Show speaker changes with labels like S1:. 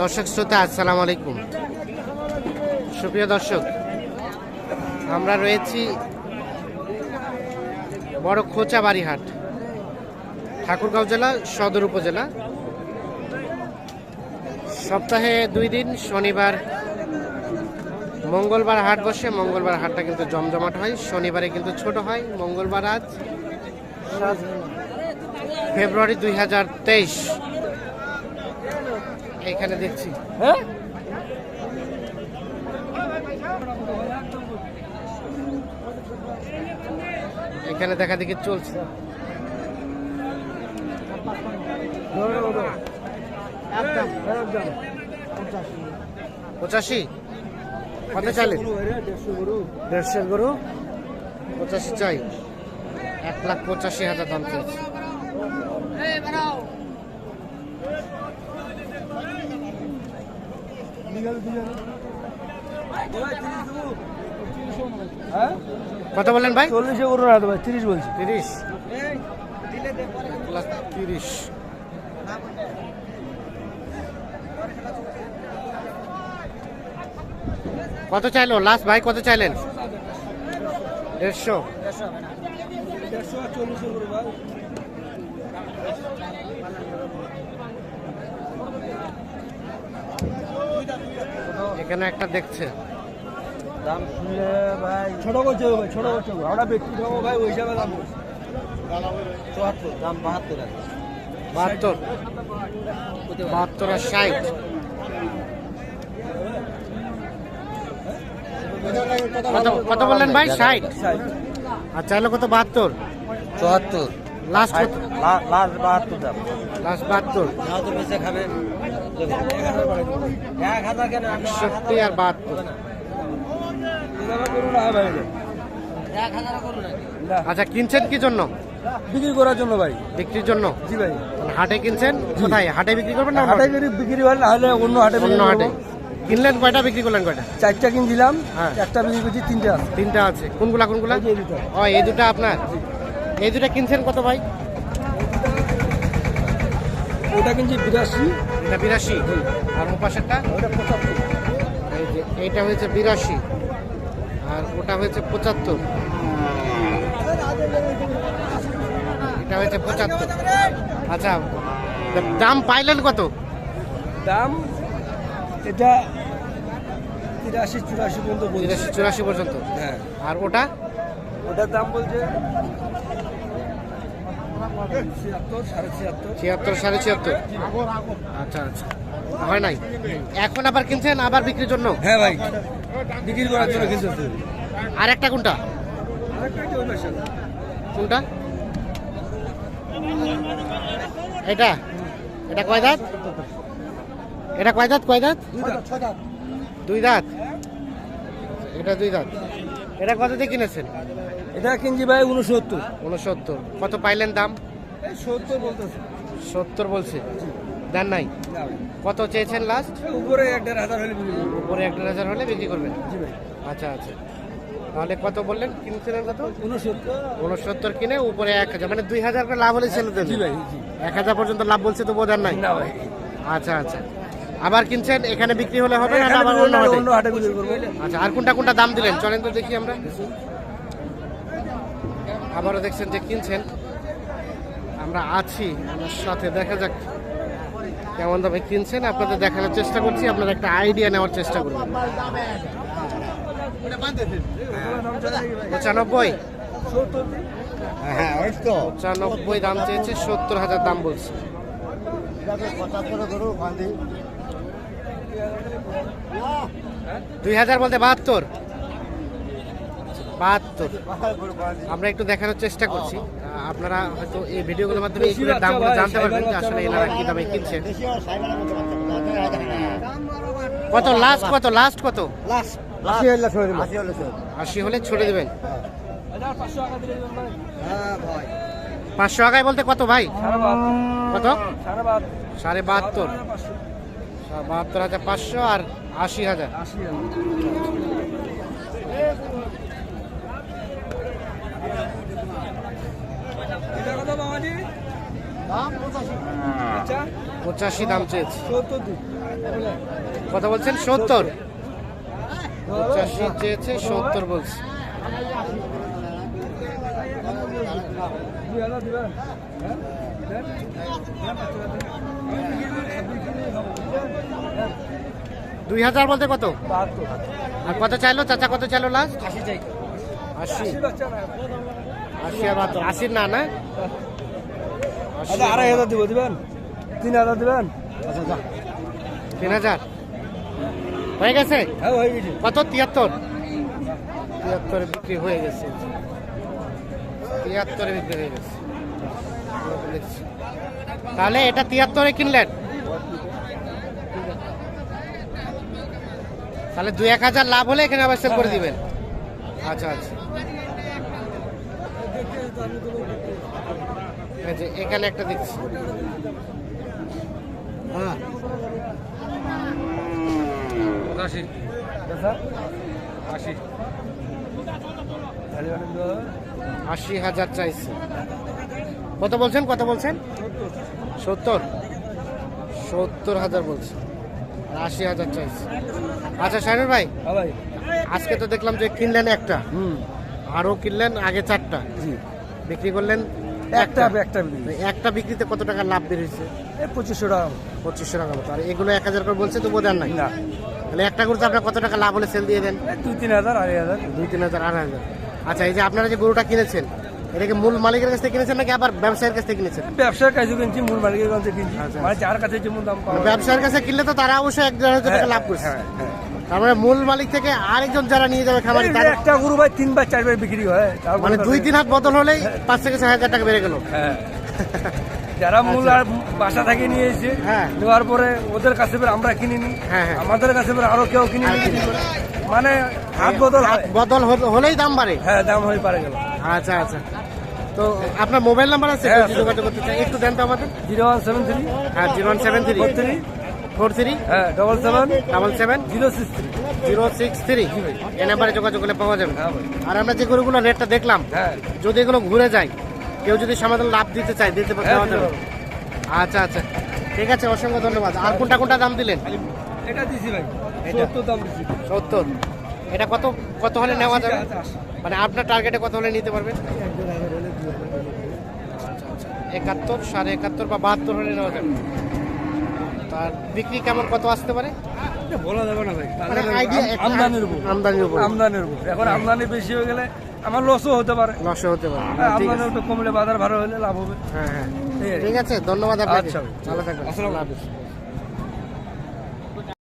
S1: দর্শক শ্রোতা, আসসালামু আলাইকুম। সুপ্রিয় দর্শক, আমরা রয়েছি বড় খোঁচাবাড়ি হাট ঠাকুরগাঁও জেলা, সদর উপজেলা। সপ্তাহে দুই দিন, শনিবার, মঙ্গলবার হাট বসে, মঙ্গলবার হাটটা কিন্তু জমজমাট হয়, শনিবারে কিন্তু ছোট হয়। মঙ্গলবার আজ ফেব্রুয়ারি দুই হাজার তেইশ। এখানে দেখছি।
S2: হ্যাঁ?
S1: এখানে দেখা দেখি চলছে। পঁচাশি? কত চাইলে দেড়শো গরু। পঁচাশি চাই। এক লাখ পঁচাশি হাজার দাম চাইছে কত বললেন ভাই?
S2: চল্লিশে করুন না ভাই তিরিশ বলছি।
S1: তিরিশ। তিরিশ। কত চাইলো? লাস্ট ভাই কত চাইলেন? দেড়শো।
S2: দেড়শো চল্লিশে
S1: এখানে একটা দেখছে?
S2: দাম শুনলে ভাই ছোট করছে ভাই ছোট করছে আমরা ব্যক্তি খাব ভাই ওই হিসাবে দাম চুয়াত্তর দাম বাহাত্তর আছে
S1: বাহাত্তর? বাহাত্তর আর ষাট? কত বললেন ভাই? ষাট? আর চাইলো কত? বাহাত্তর?
S2: চুয়াত্তর।
S1: লাস্ট
S2: লাস্ট বাহাত্তর দাম।
S1: লাস্ট বাহাত্তর।
S2: খাবে।
S1: একষট্টি আর বাহাত্তর। আচ্ছা কিনছেন কি জন্য?
S2: বিক্রি করার জন্য ভাই।
S1: বিক্রির জন্য?
S2: জি ভাই।
S1: হাটে কিনছেন? কোথায়? হাটে বিক্রি করবেন না
S2: হাটে বিক্রি হয় না হলে অন্য হাটে
S1: অন্য হাটে। কিনলেন? কয়টা বিক্রি করলেন কয়টা?
S2: চারটা কিনছিলাম
S1: হ্যাঁ।
S2: একটা বিক্রি করছি তিনটা আছে।
S1: তিনটা আছে। কোনগুলা কোনগুলা। ও এই দুটো আপনার? এই দুটা কিনছেন কত ভাই?
S2: ওটা কিনছি বিরাশি।
S1: এটা বিরাশি। আর ও পাশেরটা?
S2: ওটা পঁচাত্তর
S1: এই যে এইটা হয়েছে বিরাশি। আর ওটা হয়েছে পঁচাত্তর। এটা হয়েছে পঁচাত্তর। আচ্ছা দাম পাইলেন কত?
S2: দাম এটা তিরাশি চুরাশি পর্যন্ত বলছে।
S1: চুরাশি পর্যন্ত।
S2: হ্যাঁ।
S1: আর ওটা?
S2: ওটার দাম বলছে ছিয়াত্তর সাড়ে ছিয়াত্তর।
S1: আচ্ছা আচ্ছা। হয় নাই? এখন আবার কিনছেন আবার বিক্রির জন্য?
S2: হ্যাঁ ভাই বিক্রি করার জন্য কিনছে।
S1: আর একটা কোনটা? কোনটা? এটা? এটা কয় দাঁত? এটা কয় দাঁত কয় দাঁত? দুই দাঁত। এটা দুই দাঁত। এটা কত দিয়ে কিনেছেন?
S2: এটা কিনছি ভাই উনসত্তর
S1: উনসত্তর কত পাইলেন দাম?
S2: সত্তর বলতেছে।
S1: সত্তর বলছে। দেন নাই? কত চেয়েছেন লাস্ট
S2: উপরে এক দেড় হাজার হলে
S1: উপরে এক দেড় হাজার হলে বিক্রি করবেন? আচ্ছা আচ্ছা। তাহলে কত বললেন? কিনছিলেন কত?
S2: উনসত্তর
S1: উনসত্তর কিনে উপরে এক হাজার। মানে দুই হাজার করে লাভ হলে ছেলে
S2: ভাই
S1: এক হাজার পর্যন্ত লাভ বলছে তো বোঝার নাই?
S2: ভাই।
S1: আচ্ছা আচ্ছা। আবার কিনছেন? এখানে বিক্রি হলে হবে না? আবার অন্য হাটে? আচ্ছা আর কোনটা কোনটা দাম দিলেন? চলেন তো দেখি আমরা। আবারও দেখছেন যে কিনছেন। আমরা আছি আমার সাথে। দেখা যাক কেমন দামে কিনছেন। আপনাদের দেখানোর চেষ্টা করছি আপনারা একটা আইডিয়া নেওয়ার চেষ্টা করবেন। পঁচানব্বই?
S2: হ্যাঁ ওই তো।
S1: পঁচানব্বই দাম চেয়েছে সত্তর হাজার দাম বলছে। দুই হাজার বলতে বাহাত্তর? বাহাত্তর আমরা একটু দেখানোর চেষ্টা করছি আপনারা হয়তো এই ভিডিওগুলোর মাধ্যমে এইগুলোর দামগুলো জানতে পারবেন যে আসলে এনারা কি দামে কিনছেন কত লাস্ট কত লাস্ট কত
S2: আশি
S1: হলে ছড়ে দেবেন
S2: হ্যাঁ
S1: পাঁচশো টাকায় বলতে কত ভাই কত
S2: সাড়ে বাহাত্তর
S1: বাহাত্তর হাজার পাঁচশো আর আশি হাজার
S2: আশি হাজার এটা কত বাবাজি আচ্ছা
S1: পঁচাশি দাম চেয়েছে। কথা বলছেন সত্তর? পঁচাশি চেয়েছে সত্তর বলছে।
S2: দুই হাজার
S1: বলতে কত? আর কত চাইলো? চাচা কত চাইলো লাস্ট
S2: আশি
S1: আশি।
S2: আশি
S1: আর আশির না না?
S2: আচ্ছা আড়াই হাজার দিব দিবেন? তিন হাজার দিবেন? আচ্ছা যা
S1: তিন হাজার? হয়ে গেছে?
S2: হ্যাঁ হয়ে গেছে।
S1: কত? তিয়াত্তর। তিয়াত্তরে বিক্রি হয়ে গেছে। তিয়াত্তরে বিক্রি হয়ে গেছে। তাহলে এটা তিয়াত্তরে কিনলেন? তাহলে দু এক হাজার লাভ হলে এখানে আবার সেল করে দিবেন। আচ্ছা আচ্ছা। যে এখানে একটা দেখছি। হ্যাঁ।
S2: আশি আশি?
S1: আশি হাজার চাইছে। কত বলছেন কত বলছেন? সত্তর। সত্তর হাজার বলছে। আশি হাজার চাইছে। আচ্ছা ভাই
S2: হ্যাঁ ভাই।
S1: আজকে তো দেখলাম যে কিনলেন একটা।
S2: হুম।
S1: আরও কিনলেন আগে চারটা।
S2: জি।
S1: বিক্রি করলেন
S2: একটা একটা? বিক্রি।
S1: একটা বিক্রিতে কত টাকা লাভ বের হয়েছে
S2: এই পঁচিশশো টাকা।
S1: পঁচিশশো টাকা মতো। আর এগুলো এক হাজার করে বলছে তো বোঝার নাই?
S2: না।
S1: তাহলে একটা গরুতে আপনার কত টাকা লাভ হলে সেল দিয়ে দেন?
S2: দুই তিন হাজার আড়াই হাজার।
S1: দুই তিন হাজার আড়াই হাজার। আচ্ছা এই যে আপনারা যে গরুটা কিনেছেন এটা কি মূল মালিকের কাছ থেকে কিনেছেন নাকি আবার ব্যবসায়ীর কাছ থেকে কিনেছেন?
S2: ব্যবসার কাছে কিনছি মূল মালিকের কাছে কিনছি।
S1: আচ্ছা,
S2: মানে যার কাছে যেমন দাম পাওয়া যায়।
S1: ব্যবসায়ীর কাছে কিনলে তো তারা অবশ্যই এক দেড় হাজার টাকা লাভ করছে।
S2: হ্যাঁ, হ্যাঁ।
S1: তার মানে মূল মালিক থেকে আরেকজন যারা নিয়ে যাবে খামারে
S2: একটা গরু ভাই তিনবার চারবার বিক্রি হয়
S1: মানে দুই তিন হাত বদল হলেই পাঁচ থেকে ছয় হাজার টাকা বেড়ে গেল।
S2: হ্যাঁ। যারা মূল আর বাসা থেকে নিয়ে এসে
S1: হ্যাঁ।
S2: নেওয়ার পরে ওদের কাছে আমরা কিনে নিই
S1: হ্যাঁ, হ্যাঁ।
S2: আমাদের কাছে আরও কেউ কিনে নিই মানে হাত বদল হয়।
S1: বদল হল- হলেই দাম বাড়ে।
S2: হ্যাঁ দাম হয়ে পারে গেল।
S1: আচ্ছা আচ্ছা। তো আপনার মোবাইল নাম্বার আছে?
S2: হ্যাঁ,
S1: যোগাযোগ করতে চাই। একটু দেন তো আমাদের।
S2: Zero one seven three.
S1: হ্যাঁ zero one seven three.
S2: Three
S1: four three
S2: হ্যাঁ double seven
S1: double seven
S2: zero six three
S1: zero six three. এই নাম্বারে যোগাযোগ করলে পাওয়া যাবে।
S2: হ্যাঁ
S1: আর আমরা যে গরুগুলো রেটটা দেখলাম
S2: হ্যাঁ।
S1: যদি এগুলো ঘুরে যায় কেউ যদি লাভ দিতে চায় দিতে
S2: হ্যাঁ, দিতে
S1: যাবে। আচ্ছা আচ্ছা। ঠিক আছে অসংখ্য ধন্যবাদ। আর কোনটা কোনটা দাম দিলেন?
S2: এটা দিছি ভাই।
S1: এটা?
S2: সত্তর দাম দিছি।
S1: সত্তর। এটা কত কত হলে নেওয়া যাবে?
S2: আচ্ছা, আচ্ছা।
S1: মানে আপনার টার্গেটে কত হলে নিতে পারবেন একাত্তর সাড়ে একাত্তর বা বাহাত্তর হলে নেওয়া যাবে। তার বিক্রি কেমন কত আসতে পারে?
S2: বলা যাবে না ভাই
S1: মানে
S2: আমদানির উপর।
S1: আমদানির উপর।
S2: আমদানির উপর। এখন আমদানি বেশি হয়ে গেলে আমার লসও হতে পারে।
S1: লসও হতে পারে।
S2: হ্যাঁ, আমদানি একটু কমলে বাজার ভালো হলে লাভ হবে।
S1: হ্যাঁ হ্যাঁ।
S2: আর।
S1: ঠিক আছে। ধন্যবাদ আপনাকে
S2: আচ্ছা।
S1: ভালো থাকবেন।
S2: আসসালামু
S1: হাফেজ।